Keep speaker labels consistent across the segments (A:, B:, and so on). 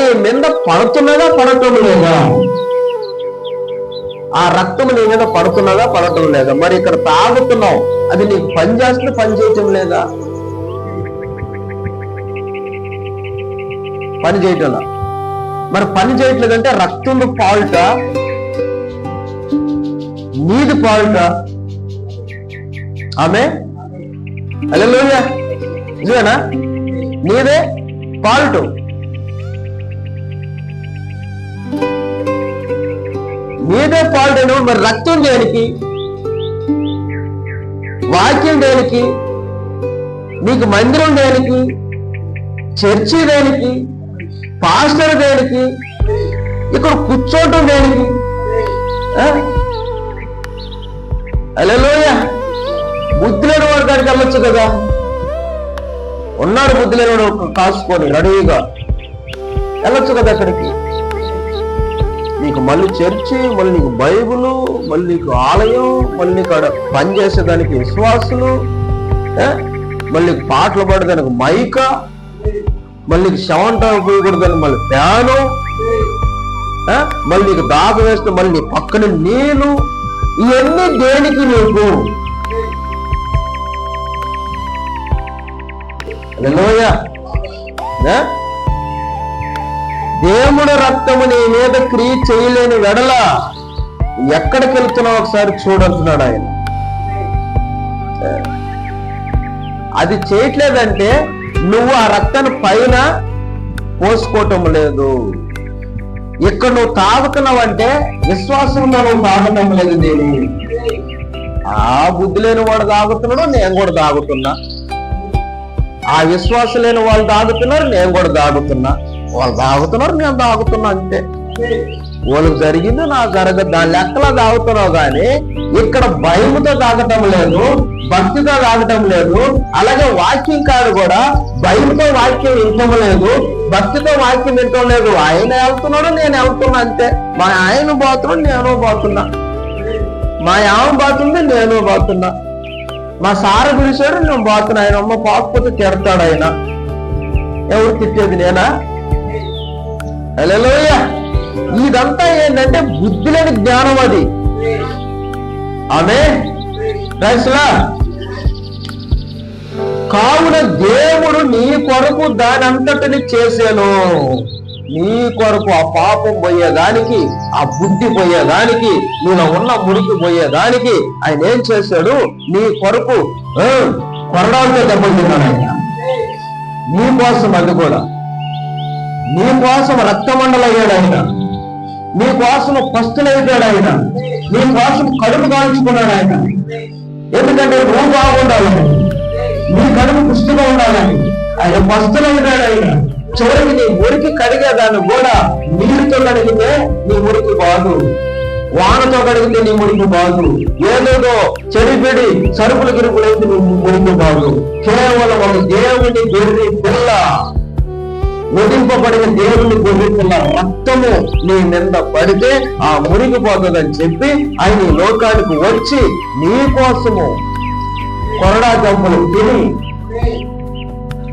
A: నీ మీద పడుతున్నదా పడటం లేదా? ఆ రక్తం నీ మీద పడుతున్నదా పడటం లేదా? మరి ఇక్కడ తాగుతున్నావు అది నీకు పని చేస్తుంది పని చేయటం లేదా? పని చేయటంలా మరి పని చేయట్లేదంటే రక్తం ఫాల్ట్ నీది ఫాల్ట్ ఆమె? అలా నిజమేనా నీదే ఫాల్ట్ నీదే పాల్ట్ మరి రక్తం దేనికి? వాక్యం దేనికి? నీకు మందిరం దేనికి? చర్చి దేనికి? పాస్టర్ దేనికి? ఇక్కడ కూర్చోవటం దేనికి? అలెలోయ బుద్ధి లేని వాడి కాడికి వెళ్ళొచ్చు కదా. ఉన్నాడు బుద్ధి లేని వాడు కాసుకొని రెడీగా. వెళ్ళొచ్చు కదా అక్కడికి. నీకు మళ్ళీ చర్చి మళ్ళీ నీకు బైబుల్ మళ్ళీ నీకు ఆలయం మళ్ళీ నీకు ఆడ పని చేసేదానికి విశ్వాసులు మళ్ళీ నీకు పాటలు పాడేదానికి మైక మళ్ళీ నీకు శవంట ఉపయోగపడదానికి మళ్ళీ ఫ్యాను మళ్ళీ నీకు దాగ వేస్తే మళ్ళీ నీ పక్కన నీళ్ళు ఇవన్నీ దేనికి నీకు? హల్లెలూయ. దేవుడు రక్తము నీ మీద క్రియ చేయలేని వెడల ఎక్కడికి వెళ్తున్నావు ఒకసారి చూడంటున్నాడు ఆయన. అది చేయట్లేదంటే నువ్వు ఆ రక్తాన్ని పైన పోసుకోవటం లేదు. ఇక్కడ నువ్వు తాగుతున్నావంటే విశ్వాసంలో నువ్వు తాగటం లేదు నేను ఆ బుద్ధి లేని వాడు తాగుతున్నాడు నేను కూడా తాగుతున్నా. ఆ విశ్వాసం లేని వాళ్ళు తాగుతున్నారు నేను కూడా తాగుతున్నా. వాళ్ళు తాగుతున్నారు నేను తాగుతున్నా అంతే. వాళ్ళకి జరిగింది నాకు జరగదు దాని లెక్కలా తాగుతున్నావు కానీ ఇక్కడ భయముతో తాగటం లేదు భక్తితో తాగటం లేదు అలాగే వాక్యం కాదు కూడా భయంతో వాక్యం వినటం లేదు భక్తితో వాక్యం వినటం లేదు. ఆయన వెళ్తున్నాడు నేను వెళ్తున్నా అంతే. మా ఆయన పోతున్నాడు నేను పోతున్నా. మా ఆమె పోతుంది నేను పోతున్నా. మా సార పిలిచాడు నేను పోతున్నా. ఆయన అమ్మ పోకపోతే తిడతాడు ఆయన. ఎవరు తిట్టేది నేనా? ఇదంతా ఏంటంటే బుద్ధి లేని జ్ఞానం అది. ఆమె రైస్లా కావున దేవుడు నీ కొరకు దాని అంతటిని చేసాను. నీ కొరకు ఆ పాపం పోయేదానికి ఆ బుద్ధి పోయేదానికి నేను ఉన్న మురికి పోయేదానికి ఆయన ఏం చేశాడు? నీ కొరకు కొరడాలతో దెబ్బలు దెబ్బతిన్నాడు ఆయన. నీ కోసం అది కూడా. నీ కోసం రక్తమండలయ్యాడు ఆయన. నీ కోసం పస్తులైపోయాడు ఆయన. నీ కోసం కడుపు కాల్చుకున్నాడు ఆయన. ఎందుకంటే నువ్వు బాగుండాలని నీ కడుపు పుష్టిగా ఉండాలని ఆయన పస్తులైపోయాడు ఆయన. చివరికి నీ మురికి కడిగేదాన్ని కూడా నీరుతో కడిగితే నీ మురికి బాదు వానతో కడిగితే నీ మురికి బాదు ఏదేదో చెడిపిడి సరుకులు గిరుకులైతే నువ్వు నీ మురికి బాదు కేవలం ఒక దేవుని గొర్రె పిల్ల వదింపబడిన దేవుని గొర్రెపిల్ల రక్తము నీ నింద పడితే ఆ మురిగిపోతుందని చెప్పి ఆయన లోకానికి వచ్చి నీ కోసము కొరడా దెబ్బలు తిని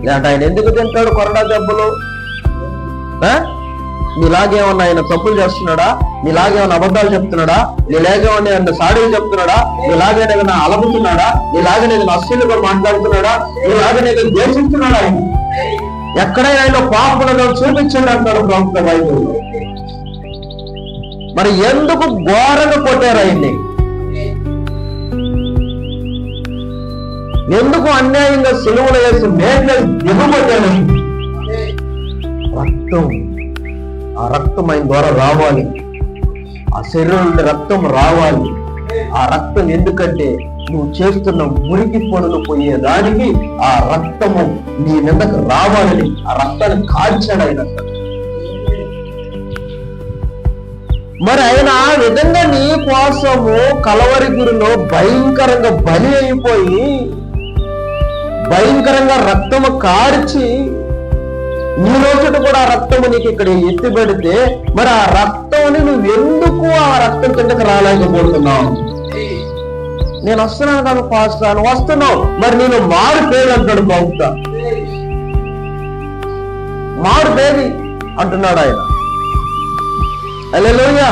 A: లేదంటే ఆయన ఎందుకు తింటాడు కొరడా దెబ్బలు ఆ? నీలాగేమన్నా ఆయన తప్పులు చేస్తున్నాడా? నీలాగేమన్నా అబద్ధాలు చెప్తున్నాడా? నీలాగేమన్నా ఏమన్నా సాడీలు చెప్తున్నాడా? నీలాగనే ఏదైనా అలపుతున్నాడా నీలాగనే ఏదైనా కూడా మాట్లాడుతున్నాడా? నీలాగనే ఏదైనా ద్వేషిస్తున్నాడా ఆయన? ఎక్కడైనా ఆయన పాపలను చూపించండి అంటారు ప్రవక్త బైబిల్లో. మరి ఎందుకు ఘోరను కొట్టారు ఆయన్ని? ఎందుకు అన్యాయంగా సులువులు వేసి మేఘలు దిగబట్టారు రక్తం ఆ రక్తం ఆయన ద్వారా రావాలి. ఆ శరీరం నుండి రక్తం రావాలి. ఆ రక్తం ఎందుకంటే నువ్వు చేస్తున్న మురికి పనులు పోయేదానికి ఆ రక్తము నీ మీదకు రావాలని ఆ రక్తాన్ని కాల్చాడు ఆయన మరి ఆయన ఆ విధంగా నీ కోసము కలవరిగిరిలో భయంకరంగా బలి అయిపోయి భయంకరంగా రక్తము కార్చి నీ రోజున కూడా రక్తము నీకు ఇక్కడ ఎత్తిపెడితే మరి ఆ రక్తం ఆ రక్తం రాలేకపోతున్నావు నేను వస్తున్నాను కదా పాస్తాను వస్తున్నావు. మరి నేను మారు పేరు అంటాడు బాగుతా మారు పేరు అంటున్నాడు ఆయన. అల్లెలుయ్య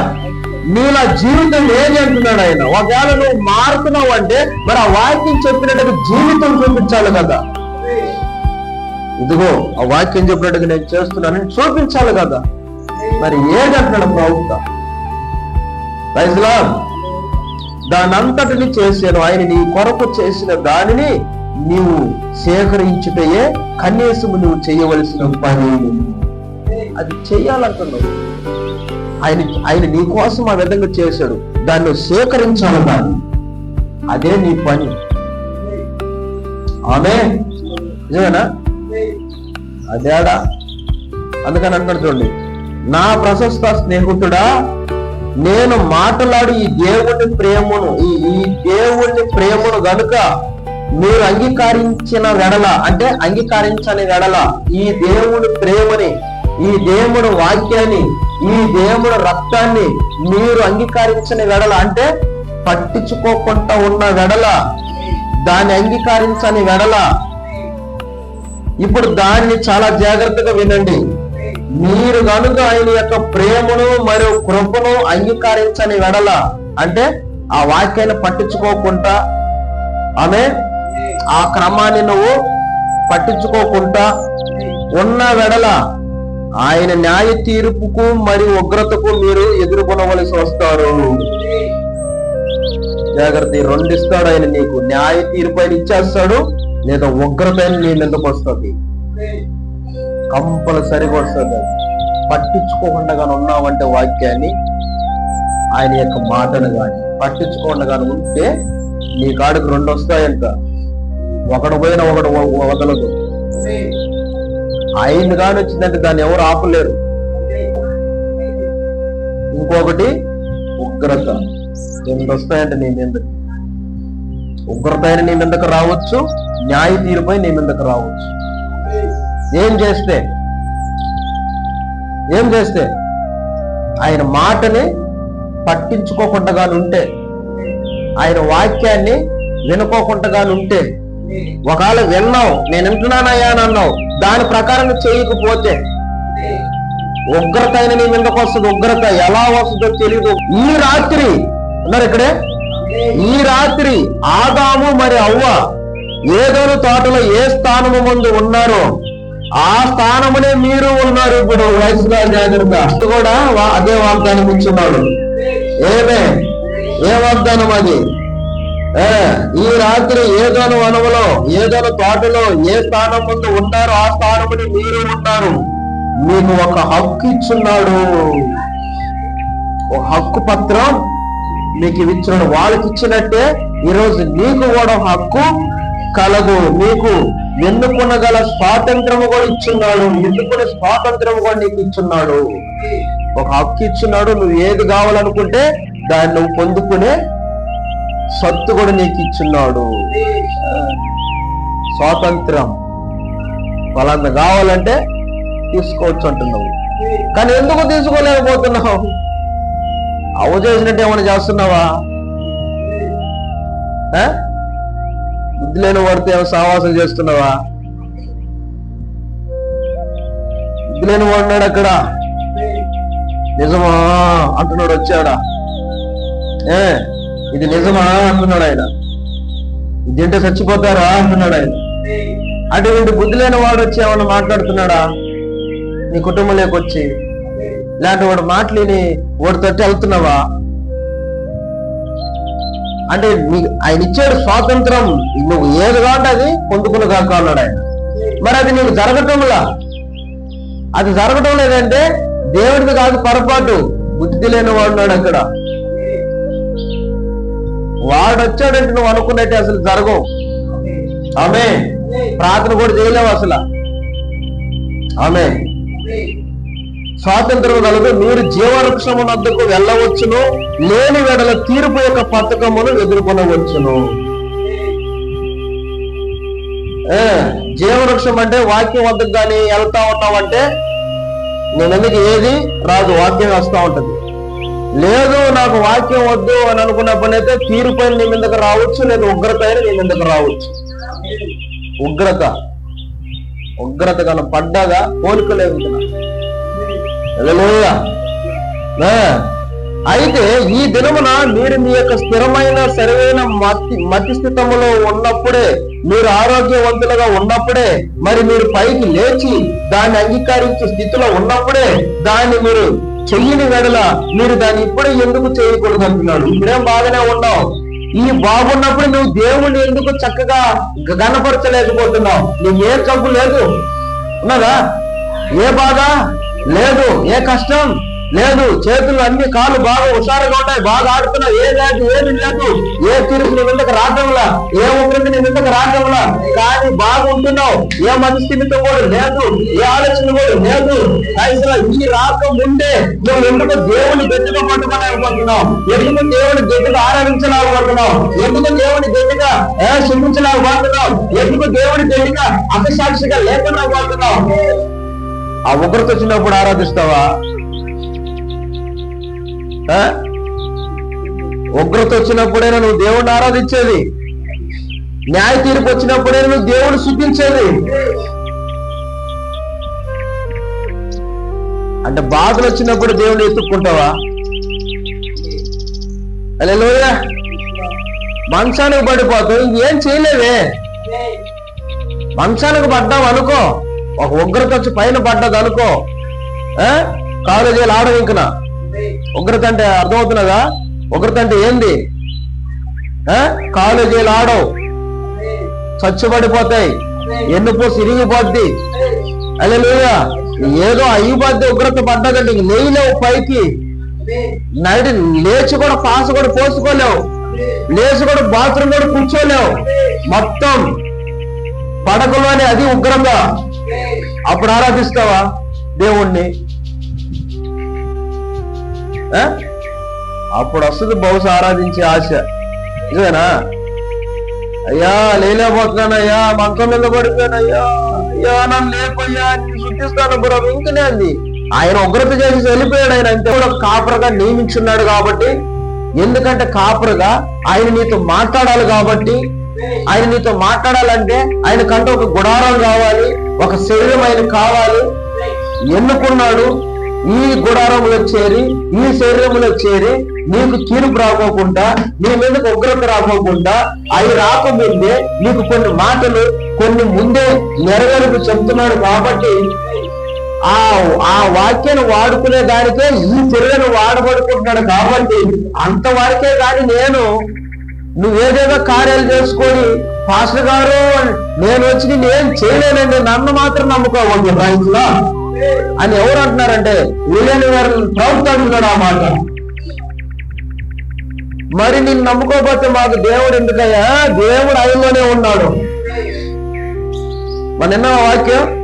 A: నీలా జీవితం ఏది అంటున్నాడు ఆయన. ఒకవేళ నువ్వు మారుతున్నావు అంటే మరి ఆ వాక్యం చెప్పినట్టుగా జీవితం చూపించాలి కదా. ఇదిగో ఆ వాక్యం చెప్పినట్టుగా నేను చేస్తున్నానని చూపించాలి కదా. మరి ఏది అంటున్నాడు ప్రవక్త దానంతటిని చేశాను ఆయన నీ కొరకు చేసిన దానిని నీవు సేకరించుటయే కనీసము నువ్వు చేయవలసిన పని. అది చేయాలంటున్నావు ఆయన ఆయన నీ కోసం ఆ విధంగా చేశాడు. దాన్ని సేకరించాలి దాన్ని. అదే నీ పని. ఆమె నిజమేనా? అదేడా? అందుకని అంటాడు చూడండి. నా ప్రశస్త స్నేహితుడా నేను మాట్లాడి ఈ దేవుని ప్రేమను ఈ ఈ దేవుని ప్రేమను గనుక మీరు అంగీకరించిన వెడల అంటే అంగీకరించని వెడల ఈ దేవుని ప్రేమని ఈ దేవుడు వాక్యాన్ని ఈ దేవుడు రక్తాన్ని మీరు అంగీకరించని వెడల అంటే పట్టించుకోకుండా ఉన్న వెడల దాన్ని అంగీకరించని వెడల. ఇప్పుడు దాన్ని చాలా జాగ్రత్తగా వినండి. మీరు కనుక ఆయన యొక్క ప్రేమను మరియు కృపను అంగీకరించని వెడల అంటే ఆ వాక్యాన్ని పట్టించుకోకుండా ఆమె ఆ క్రమాన్ని నువ్వు పట్టించుకోకుండా ఉన్న వెడల ఆయన న్యాయ తీర్పుకు మరియు ఉగ్రతకు మీరు ఎదుర్కొనవలసి వస్తారు. జాగ్రత్త రెండు ఇస్తాడు ఆయన నీకు. న్యాయ తీర్పు ఆయన ఇచ్చేస్తాడు లేదా ఉగ్రత ఆయన నీ మీదకి వస్తుంది. కంపల్సరిగా వస్తుంది. పట్టించుకోకుండా కానీ ఉన్నావంటే వాక్యాన్ని ఆయన యొక్క మాటను కానీ పట్టించుకోకుండా కానీ ఉంటే నీ కాడికి రెండు వస్తాయంట. ఒకడు పోయినా ఒకడు వదలదు. ఆయన కానీ వచ్చిందంటే దాన్ని ఎవరు ఆపలేరు. ఇంకొకటి ఉగ్రత. ఎనిమిది వస్తాయంటే నీ మీదకి. ఉగ్రత అయిన నీ మీదకి రావచ్చు న్యాయ తీరుపై నీ మీదకి రావచ్చు. ఏం చేస్తే? ఏం చేస్తే? ఆయన మాటని పట్టించుకోకుండా ఉంటే ఆయన వాక్యాన్ని వినుకోకుండా ఉంటే ఒకవేళ విన్నావు నేను వింటున్నానయ్యా అని అన్నావు దాని ప్రకారం చేయకపోతే ఉగ్రత అయిన నీ మీదకి వస్తుంది ఉగ్రత ఎలా వస్తుందో తెలియదు ఈ రాత్రి ఉన్నారు ఇక్కడే? ఈ రాత్రి ఆదాము మరి అవ్వ ఏదో తోటలో ఏ స్థానము ముందు ఉన్నారో ఆ స్థానమునే మీరు ఉన్నారు ఇప్పుడు వయసుగా జాగ్రత్త. కూడా అదే వాగ్దానం ఇచ్చున్నాడు. ఏమే? ఏ వాగ్దానం అది? ఏ, ఈ రాత్రి ఏదోను వనములో ఏదోను తోటలో ఏ స్థానం ముందు ఉన్నారో ఆ స్థానముని మీరు ఉన్నారు. మీకు ఒక హక్కు ఇచ్చున్నాడు. ఒక హక్కు పత్రం మీకు ఇచ్చిన వాళ్ళకి ఇచ్చినట్టే ఈరోజు నీకు కూడా హక్కు కలదు. మీకు ఎన్నుకునగల స్వాతంత్రము కూడా ఇచ్చున్నాడు. ఎన్నుకునే స్వాతంత్రము కూడా నీకు ఇచ్చున్నాడు. ఒక హక్కు ఇచ్చున్నాడు. నువ్వు ఏది కావాలనుకుంటే దాన్ని నువ్వు పొందుకునే సత్తు కూడా నీకు ఇచ్చున్నాడు. స్వాతంత్రం వాళ్ళంత కావాలంటే తీసుకోవచ్చు అంటున్నావు. కానీ ఎందుకు తీసుకోలేకపోతున్నావు? అవ చేసినట్టు ఏమైనా చేస్తున్నావా? ఆ? బుద్ధి లేని వాడితో ఏమో సావాసం చేస్తున్నావా? బుద్ధి లేని వాడున్నాడు అక్కడ. నిజమా? అంటున్నాడు వచ్చాడా? ఏ? ఇది నిజమా? అంటున్నాడు ఆయన. ఇది తింటే చచ్చిపోతారా? అంటున్నాడు ఆయన. అటువంటి బుద్ధి లేని వాడు వచ్చి ఏమన్నా మాట్లాడుతున్నాడా? నీ కుటుంబంలోకి వచ్చి. ఇలాంటి వాడు మాటలేని వాడు తట్టి వెళ్తున్నావా? అంటే నీ- ఆయన ఇచ్చాడు స్వాతంత్రం. నువ్వు ఏది కావాలంటే అది పొందుకుని కాక అన్నాడు ఆయన. మరి అది నీకు జరగటంలా? అది జరగటం లేదంటే దేవుడిది కాదు పొరపాటు. బుద్ధి లేని వాడున్నాడు అక్కడ. వాడు వచ్చాడంటే నువ్వు అనుకున్నట్టే అసలు జరగవు. ఆమె ప్రార్థన కూడా చేయలేవు అసలు. ఆమె స్వాతంత్రం కలదు మీరు జీవవృక్షము వద్దకు వెళ్ళవచ్చును లేని వెడల తీర్పు యొక్క పథకమును ఎదుర్కొనవచ్చును. జీవవృక్షం అంటే వాక్యం వద్దకు కానీ వెళ్తా ఉన్నావంటే నేనందుకు ఏది రాదు వాక్యం వస్తూ ఉంటుంది. లేదు నాకు వాక్యం వద్దు అని అనుకున్నప్పుడైతే తీరుపైన నీ మీదకి రావచ్చు లేదు ఉగ్రత అయినా నీ మీదకి రావచ్చు. ఉగ్రత. ఉగ్రత కన్నా పడ్డాగా పోలికలేదు అయితే ఈ దినమున మీరు మీ యొక్క స్థిరమైన సరైన మతి మతి స్థితములో ఉన్నప్పుడే మీరు ఆరోగ్యవంతులుగా ఉన్నప్పుడే మరి మీరు పైకి లేచి దాన్ని అంగీకరించే స్థితిలో ఉన్నప్పుడే దాన్ని మీరు చెయ్యని వెడల మీరు దాన్ని ఇప్పుడే ఎందుకు చేయకూడదు అంటున్నాడు ఇప్పుడేం బాగానే ఉన్నావు. ఈ బాగున్నప్పుడు నువ్వు దేవుణ్ణి ఎందుకు చక్కగా గ- గణపరచలేకపోతున్నావు? నీకు ఏ జబ్బు లేదు? ఉన్నదా? ఏ బాధ? లేదు ఏ కష్టం? లేదు చేతులు అన్ని కాళ్ళు బాగా హుషారుగా ఉంటాయి బాగా ఆడుతున్నావు ఏ లేదు ఏది లేదు ఏ తీర్పు నీ వింతకు రాటంలా ఏ ఉగ్రత నీ వింతకు రాటంలా కానీ బాగుంటున్నావు ఏ మనస్థితితో కూడా లేదు ఏ ఆలోచన కూడా లేదు. అసలు ఈ రాక ముందే నువ్వు ఎందుకు దేవుని గట్టిగా పట్టుకోలేకపోతున్నావు? ఎందుకు దేవుని గట్టిగా ఆరాధించలేకపోతున్నావు? ఎందుకు దేవుని గట్టిగా ఏ ఎందుకు దేవుని గట్టిగా అపసాక్షిగా లేకుండా పోతున్నావు? ఆ ఉగ్రత వచ్చినప్పుడు ఆరాధిస్తావా? ఉగ్రత వచ్చినప్పుడైనా నువ్వు దేవుణ్ణి ఆరాధించేది? న్యాయ తీర్పు వచ్చినప్పుడైనా నువ్వు దేవుణ్ణి శుద్ధించేది? అంటే బాధలు వచ్చినప్పుడు దేవుని ఎత్తుక్కుంటావా? అలెలుయ మంచానికి పడిపోతావు ఇంకేం చేయలేవే? మంచానికి పడ్డావు అనుకో. ఒక ఉగ్రత వచ్చి పైన పడ్డది అనుకో. ఆ? కాలేజీలు ఆడవు ఇంకన. ఉగ్రత అంటే అర్థమవుతున్నదా? ఉగ్రత అంటే ఏంది? ఆ? కాలేజీలు ఆడవు. చచ్చుబడిపోతాయి సిరిగిపోద్ది అదే లేదా ఏదో అయిపోద్ది ఉగ్రత పడ్డదండి ఇంక లేయలేవు పైకి. నైట్ లేచి కూడా పాస్ కూడా పోసుకోలేవు. లేచి కూడా బాత్రూమ్ కూడా కూర్చోలేవు. మొత్తం పడకలోనే అది ఉగ్రంగా. అప్పుడు ఆరాధిస్తావా దేవుణ్ణి? అప్పుడు వస్తుంది బహుశా ఆరాధించే ఆశ. నిజమేనా? అయ్యా లేలేకపోతున్నాను అయ్యా మంచం మీద పడిపోయాను అయ్యా అయ్యా నన్ను లేపయ్యా శుద్ధిస్తాను బ్రో ఇంకనే అంది. ఆయన ఉగ్రత చేసి వెళ్ళిపోయాడు ఆయన. అంతే కూడా కాపరగా నియమించున్నాడు కాబట్టి ఎందుకంటే కాపరగా ఆయన నీతో మాట్లాడాలి కాబట్టి ఆయన నీతో మాట్లాడాలంటే ఆయన కంటే ఒక గుడారం కావాలి. ఒక శరీరం ఆయన కావాలి. ఎన్నుకున్నాడు? ఈ గుడారంలో చేరి ఈ శరీరంలో చేరి నీకు కీర్పు రాకోకుండా నీ మీదకు ఉగ్రత రాకోకుండా అవి రాకముందే నీకు కొన్ని మాటలు కొన్ని ముందే నెరవేరుపు చెప్తున్నాడు కాబట్టి ఆ ఆ వాక్యాన్ని వాడుకునే దానికే ఈ శరీరం వాడబడుకుంటున్నాడు కాబట్టి అంతవరకే కానీ నేను. నువ్వేదేదో కార్యాలు చేసుకొని పాస్టర్ గారు నేను వచ్చి నేను ఏం చేయలేనండి నన్ను మాత్రం నమ్ముకోవాలి రైతులా అని ఎవరు అంటున్నారంటే వీళ్ళని గారు ప్రవక్త ఆ మాట. మరి నేను నమ్ముకోకపోతే మాకు దేవుడు ఎందుకయ్యా? దేవుడు ఆయనలోనే ఉన్నాడు. మన నిన్న వాక్యం?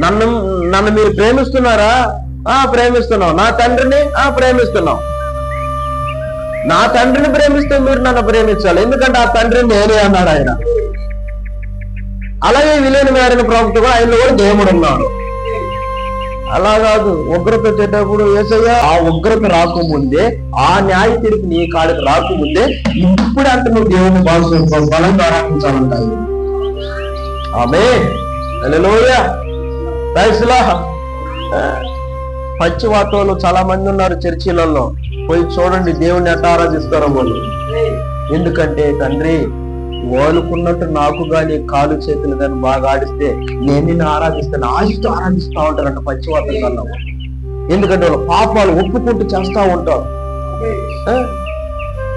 A: నన్ను నన్ను మీరు ప్రేమిస్తున్నారా? ఆ ప్రేమిస్తున్నాం. నా తండ్రిని? ఆ ప్రేమిస్తున్నాం. నా తండ్రిని ప్రేమిస్తే మీరు నన్ను ప్రేమించాలి. ఎందుకంటే ఆ తండ్రి నేనే అన్నాడు ఆయన. అలాగే విలేని మేరని ప్రవక్త కూడా ఆయనలో కూడా దేవుడు ఉన్నాడు. అలా కాదు ఉగ్రత వచ్చేటప్పుడు ఏసయ్య ఆ ఉగ్రత రాకముందే ఆ న్యాయ తీర్పు నీ కాడికి రాకముందే ఇప్పుడు అంటే నువ్వు దేవుని బాగా బలంగా ఆరాధించాలంటాయి ఆమె పచ్చి వాతావరణంలో చాలా మంది ఉన్నారు చర్చిలలో. పోయి చూడండి దేవుణ్ణి ఎట్లా ఆరాధిస్తారో వాళ్ళు ఎందుకంటే తండ్రి వాళ్ళకున్నట్టు నాకు గాని కాలు చేతులు కానీ బాగా ఆడిస్తే నేను నిన్ను ఆరాధిస్తాను. ఆశతో ఆరాధిస్తా ఉంటారంట పచ్చి వాతావరణంలో ఎందుకంటే వాళ్ళ పాపాలు ఒప్పుకుంటూ చేస్తా ఉంటారు.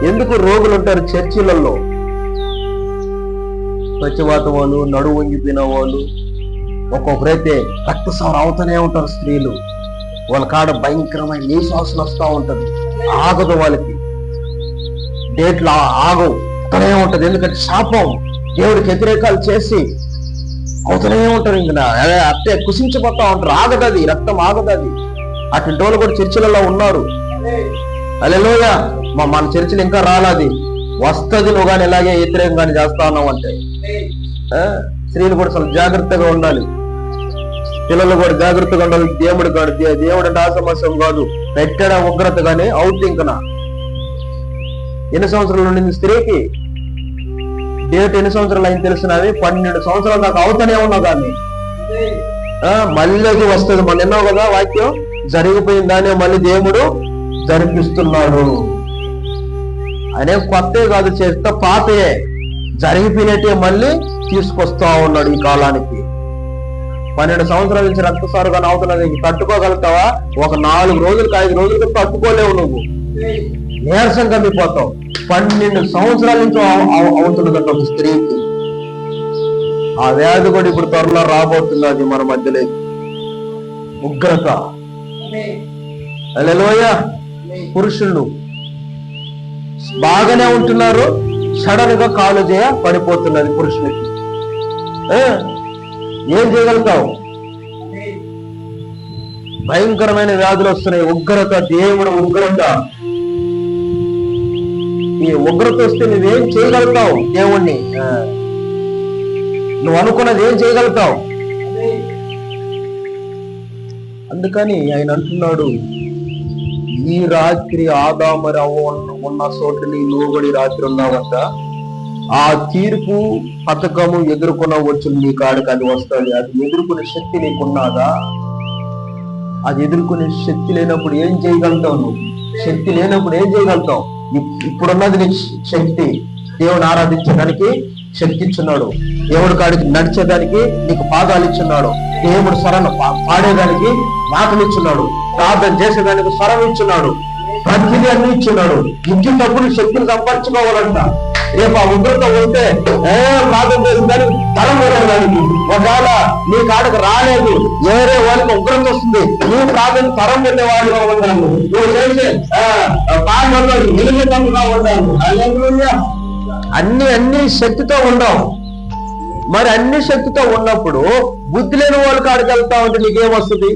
A: ఎందుకు రోగులు ఉంటారు చర్చిలలో? పచ్చివాత వాళ్ళు నడువు వంగిపోయిన వాళ్ళు ఒక్కొక్కరైతే రక్తసారం అవుతూనే ఉంటారు స్త్రీలు. వాళ్ళ కాడ భయంకరమైన నీ శ్వాసన వస్తూ ఉంటది. ఆగదు వాళ్ళకి. డేట్లు ఆగవు. అక్కడే ఉంటది. ఎందుకంటే శాపం. దేవుడికి వ్యతిరేకాలు చేసి అవుతూనే ఉంటారు ఇంకా అట్టే కుసించిపోతా ఉంటారు ఆగదది రక్తం ఆగదది అటువంటి వాళ్ళు కూడా చర్చిలలో ఉన్నారు. అలెలోయ మా మన చర్చిలు ఇంకా రాలాది. వస్తుంది నువ్వు కానీ ఇలాగే వ్యతిరేకం కానీ చేస్తా ఉన్నావు అంటే. ఆ? స్త్రీలు కూడా చాలా జాగ్రత్తగా ఉండాలి. పిల్లలు కూడా జాగ్రత్తగా ఉండాలి. దేవుడు కాదు. దేవుడు అంటే ఆసమస్యం కాదు. ఎక్కడ ఉగ్రత కానీ అవుట్ ఇంకనా ఎన్ని సంవత్సరాలు ఉండింది స్త్రీకి? డేట్ ఎన్ని సంవత్సరాలు అయింది తెలిసినవి పన్నెండు సంవత్సరాలు నాకు అవుతూనే ఉన్నా కానీ ఆ, మళ్ళీ వస్తుంది. మన ఎన్నో కదా వాక్యం? జరిగిపోయిందానే మళ్ళీ దేవుడు జరిపిస్తున్నాడు. అనే కొత్త కాదు చేస్తే పాతయే జరిగిపోయినట్టే మళ్ళీ తీసుకొస్తా ఉన్నాడు ఈ కాలానికి. పన్నెండు సంవత్సరాల నుంచి రక్తసారుగా అవుతున్నది తట్టుకోగలుగుతావా? ఒక నాలుగు రోజులకు ఐదు రోజులకి తట్టుకోలేవు నువ్వు. నీరసం కమ్మిపోతావు. పన్నెండు సంవత్సరాల నుంచి అవుతున్నదంట ఒక స్త్రీకి. ఆ వ్యాధి కూడా ఇప్పుడు త్వరలో రాబోతున్నది మన మధ్యలో. ఉగ్రత. అలెలోయ పురుషులు. బాగానే ఉంటున్నారు. సడన్గా కాలు చేయ పడిపోతున్నది పురుషునికి. ఏం చేయగలుగుతావు? భయంకరమైన వ్యాధులు వస్తున్నాయి. ఉగ్రత దేవుడు ఉగ్రత. ఈ ఉగ్రత వస్తే నువ్వేం చేయగలుగుతావు దేవుణ్ణి? ఆ. నువ్వు అనుకున్నది ఏం చేయగలుగుతావు? అందుకని ఆయన అంటున్నాడు ఈ రాత్రి ఆదామరి ఉన్న- ఉన్న నీ లోబడి రాత్రి ఉన్నావంట. ఆ తీర్పు పథకము ఎదుర్కొన వచ్చు నీ కాడికి అది వస్తుంది. అది ఎదుర్కొనే శక్తి నీకున్నదా? అది ఎదుర్కొనే శక్తి లేనప్పుడు ఏం చేయగలుగుతావు నువ్వు? శక్తి లేనప్పుడు ఏం చేయగలుగుతావు? ఇప్పుడున్నది నీ శక్తి. దేవుని ఆరాధించడానికి శక్తి ఇచ్చున్నాడు దేవుడి కాడికి నడిచేదానికి నీకు పాదాలు ఇచ్చున్నాడు. దేవుడు సరణ పా- పాడేదానికి మాటలు ఇచ్చున్నాడు ప్రార్థన చేసేదానికి స్వరం ఇచ్చున్నాడు. ప్రతిదీ అన్ని ఇచ్చున్నాడు. ఇచ్చేటప్పుడు శక్తిని సంపర్చుకోవాలంట రేపు ఆ ఉగ్రత ఉంటే ఏ ప్రార్థన చేసిందని తరం దానికి ఒకవేళ నీ కాడకు రాలేదు వేరే వాళ్ళకి ఉగ్రత వస్తుంది. నువ్వు ప్రార్థన తరం పెట్టేవాడుగా ఉన్నాను. నువ్వు చేసే ఆ, ఆ ఉన్నాను. అన్ని అన్ని శక్తితో ఉండవు మరి అన్ని శక్తితో ఉన్నప్పుడు బుద్ధి లేని వాళ్ళు కాడికి వెళ్తా ఉంటే నీకేమొస్తుంది